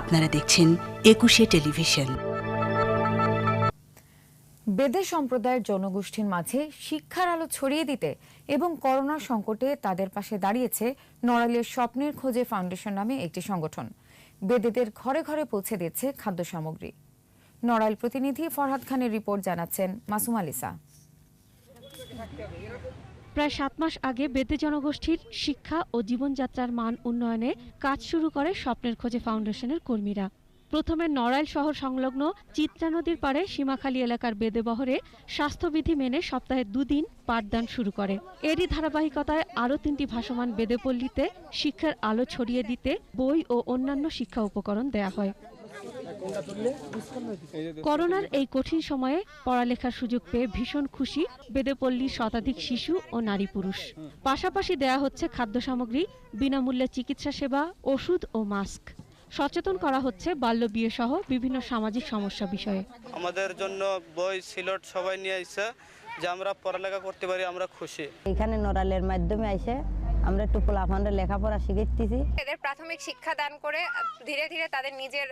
আপনারা দেখছেন একুশে টেলিভিশন। বেদে সম্প্রদায়ের জনগোষ্ঠীর মাঝে শিক্ষার আলো ছড়িয়ে দিতে এবং করোনা সংকটে তাদের পাশে দাঁড়িয়েছে নড়াইলের স্বপ্নের খোঁজে ফাউন্ডেশন নামে একটি সংগঠন। বেদেদের ঘরে ঘরে পৌঁছে দিচ্ছে খাদ্য সামগ্রী। নড়াইল প্রতিনিধি ফরহাদ খানের রিপোর্ট জানাচ্ছেন মাসুম আলিসা। প্রায় সাত মাস আগে বেদে জনগোষ্ঠীর শিক্ষা ও জীবনযাত্রার মান উন্নয়নে কাজ শুরু করে স্বপ্নের খোঁজে ফাউন্ডেশনের কর্মীরা। প্রথমে নড়াইল শহর সংলগ্ন চিত্রা নদীর পাড়ে সীমাখালী এলাকার বেদে বহরে স্বাস্থ্যবিধি মেনে সপ্তাহে দুদিন পাঠদান শুরু করে। এরই ধারাবাহিকতায় আরও তিনটি ভাসমান বেদেপল্লীতে শিক্ষার আলো ছড়িয়ে দিতে বই ও অন্যান্য শিক্ষা উপকরণ দেয়া হয়। করোনার এই কঠিন সময়ে পড়ালেখার সুযোগ পেয়ে ভীষণ খুশি বেদেপল্লীর শতাধিক শিশু ও নারী পুরুষ। পাশাপাশি দেয়া হচ্ছে খাদ্য সামগ্রী বিনামূল্যে চিকিৎসা সেবা ওষুধ ও মাস্ক। সচেতন করা হচ্ছে বাল্য বিয়ে সহ বিভিন্ন সামাজিক সমস্যা বিষয়ে। আমাদের জন্য বই সিলট সবাই নিয়ে আইসে যে আমরা পড়ালেখা করতে পারি আমরা খুশি। এখানে নড়ালের মাধ্যমে আইসে আমরা একটু পোলাফানরা লেখাপড়া শিখেছি। এদের প্রাথমিক শিক্ষা দান করে ধীরে ধীরে তাদের নিজের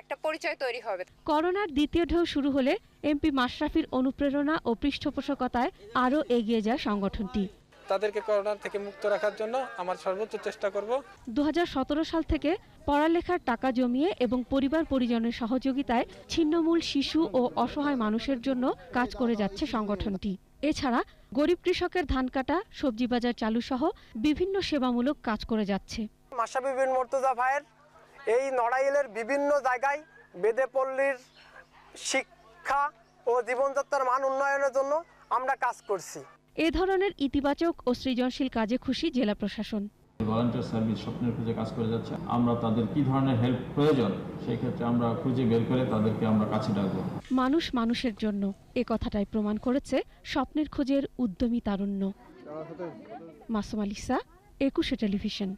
একটা পরিচয় তৈরি হবে। করোনার দ্বিতীয় ঢেউ শুরু হলে এমপি মাশরাফির অনুপ্রেরণা ও পৃষ্ঠপোষকতায় আরও এগিয়ে যায় সংগঠনটি। তাদেরকে করোনা থেকে মুক্ত রাখার জন্য আমার সর্বোচ্চ চেষ্টা করব। দুহাজার সতেরো সাল থেকে পড়ালেখার টাকা জমিয়ে এবং পরিবার পরিজনের সহযোগিতায় ছিন্নমূল শিশু ও অসহায় মানুষের জন্য কাজ করে যাচ্ছে সংগঠনটি। এছাড়া গরিব কৃষকের ধান কাটা সবজি বাজার চালু সহ বিভিন্ন সেবামূলক কাজ করে যাচ্ছে। মাসাবি বিন মর্তুজা ভাইয়ের এই নড়াইলের বিভিন্ন জায়গায় বেদেপল্লীর শিক্ষা ও জীবনযাত্রার মান উন্নয়নের জন্য আমরা কাজ করছি। এ ধরনের ইতিবাচক ও সৃজনশীল কাজে খুশি জেলা প্রশাসন। ভলান্টিয়ার সার্ভিস স্বপ্নের খুঁজে কাজ করে যাচ্ছে, আমরা তাদের কি ধরনের হেল্প প্রয়োজন সেক্ষেত্রে আমরা খুঁজে বের করে তাদেরকে আমরা কাছে ডাকবো। মানুষ মানুষের জন্য এ কথাটাই প্রমাণ করেছে স্বপ্নের খোঁজের উদ্যমী তারুণ্য। মাসুম আলিসা, একুশে টেলিভিশন।